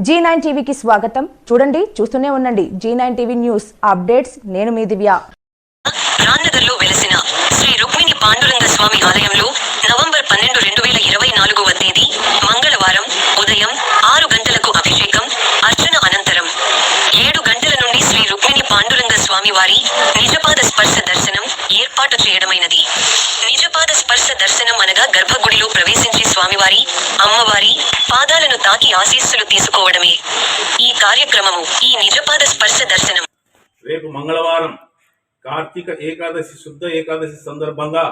G nine టీవీకి స్వాగతం. చూడండి చూస్తూనే ఉండండి. Zee nine TV news updates. నేను మీ దివ్య. రాన్నగర్లో వెలసిన శ్రీ రుక్మిణి పాండురంగ స్వామి ఆలయంలో నవంబర్ పన్నెండు రెండు వేల ఇరవై నాలుగవ తేదీ మంగళవారం ఉదయం ఆరు గంటలకు అభిషేకం అర్చన అనంతరం. ఏడు గంటల నుండి శ్రీ రుక్మిణి పాండురంగ స్వామి వారి నిజపాద స్పర్శ దర్శనం ఏర్పాటు చేయడమైనది. నిజపాద స్పర్శ దర్శనం అనగా గర్భగుడిలో ప్రవేశించే స్వామివారి అమ్మవారి పాదాలను తాకి చర్యలు తీసుకోవడమే. ఈ కార్యక్రమము ఈ నిజపాద స్పర్శ దర్శనం. రేపు మంగళవారం కార్తీక ఏకాదశి శుద్ధ ఏకాదశి సందర్భంగా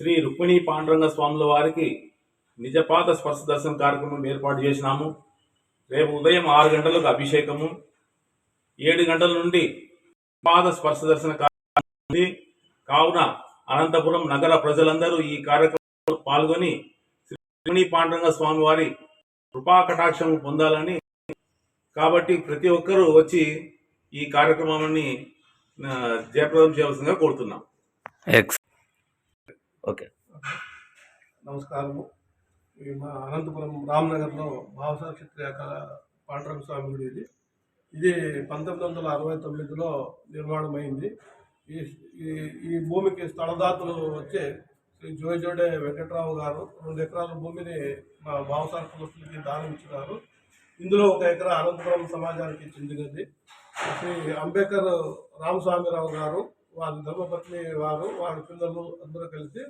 శ్రీ రుక్మిణి పాండురంగ స్వాముల వారికి నిజపాద స్పర్శ దర్శన కార్యక్రమం ఏర్పాటు చేసినాము. రేపు ఉదయం ఆరు గంటలకు అభిషేకము. ఏడు గంటల నుండి పాద స్పర్శ దర్శన కార్యక్రమం. కావున అనంతపురం నగర ప్రజలందరూ ఈ కార్యక్రమంలో పాల్గొని శ్రీ రుక్మిణి పాండురంగ స్వామి వారి కృపా కటాక్షం పొందాలని. కాబట్టి ప్రతి ఒక్కరూ వచ్చి ఈ కార్యక్రమాన్ని జయప్రదం చేయవలసిందిగా కోరుతున్నాం. ఎక్స్ ఓకే నమస్కారము. ఈ మా అనంతపురం రామ్నగర్లో భావసార క్షత్రియ పాండురంగ స్వామి గుడి ఇది. ఇది పంతొమ్మిది వందల అరవై తొమ్మిదిలో నిర్మాణమైంది. ఈ ఈ ఈ భూమికి స్థలదాతలు వచ్చే శ్రీ జోయజోడే వెంకట్రావు గారు రెండు ఎకరాల భూమిని మా భావసార కులస్తులకి దానం ఇచ్చినారు. ఇందులో ఒక ఎకరా అనంతపురం సమాజానికి చెందినది. శ్రీ అంబేద్కర్ రామస్వామిరావు గారు వారి ధర్మపత్ని వారు వారి పిల్లలు అందరూ కలిసి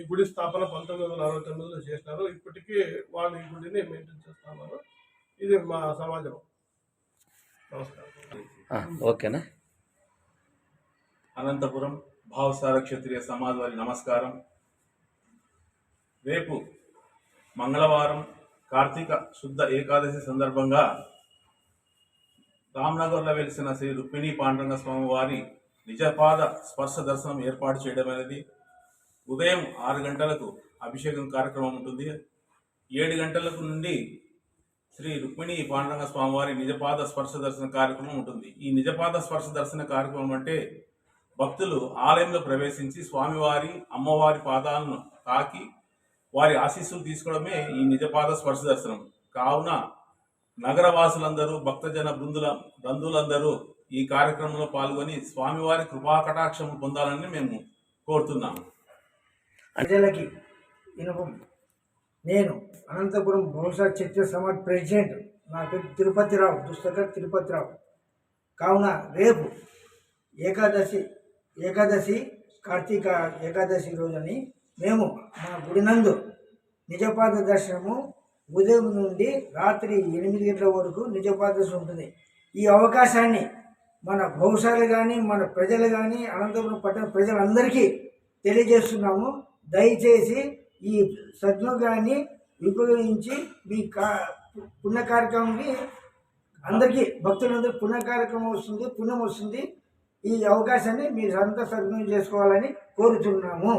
ఈ గుడి స్థాపన పంతొమ్మిది వందల అరవై తొమ్మిదిలో చేసినారు. ఇప్పటికీ వాళ్ళు ఈ గుడిని మెయింటైన్ చేస్తున్నారు. ఇది మా సమాజం. నమస్కారం. ఆ, ఓకేనా? అనంతపురం భావసార క్షత్రియ సమాజ్ వారి నమస్కారం. రేపు మంగళవారం కార్తీక శుద్ధ ఏకాదశి సందర్భంగా రామ్నగర్లో వెలిసిన శ్రీ రుక్మిణి పాండురంగ స్వామి వారి నిజపాద స్పర్శ దర్శనం ఏర్పాటు చేయడం అనేది ఉదయం ఆరు గంటలకు అభిషేకం కార్యక్రమం ఉంటుంది. ఏడు గంటలకు నుండి శ్రీ రుక్మిణి పాండురంగ స్వామివారి నిజపాద స్పర్శ దర్శన కార్యక్రమం ఉంటుంది. ఈ నిజపాద స్పర్శ దర్శన కార్యక్రమం అంటే భక్తులు ఆలయంలో ప్రవేశించి స్వామివారి అమ్మవారి పాదాలను తాకి వారి ఆశీస్సులు తీసుకోవడమే ఈ నిజపాద స్పర్శ దర్శనం. కావున నగరవాసులందరూ భక్తజన బృందుల బంధువులందరూ ఈ కార్యక్రమంలో పాల్గొని స్వామివారి కృపాకటాక్షం పొందాలని మేము కోరుతున్నాము ప్రజలకి నేను అనంతపురం బహుశా చర్చ సమాజ్ ప్రెసిడెంట్ నా పేరు తిరుపతిరావు దుస్తకర్ తిరుపతిరావు. కావున రేపు ఏకాదశి ఏకాదశి కార్తీక ఏకాదశి రోజుని మేము మా గుడినందు నిజపాద దర్శనము ఉదయం నుండి రాత్రి ఎనిమిది గంటల వరకు నిజపాద దర్శనం ఉంటుంది. ఈ అవకాశాన్ని మన భవిష్యత్తు కానీ మన ప్రజలు కానీ అనంతపురం పట్టణ ప్రజలందరికీ తెలియజేస్తున్నాము. దయచేసి ఈ సద్యోగాన్ని ఉపయోగించి మీ కా పుణ్య కార్యక్రమానికి అందరికీ భక్తులందరూ పుణ్య కార్యక్రమం వస్తుంది పుణ్యం వస్తుంది. ఈ అవకాశాన్ని మీరు అంతా సద్వినియోగం చేసుకోవాలని కోరుతున్నాము.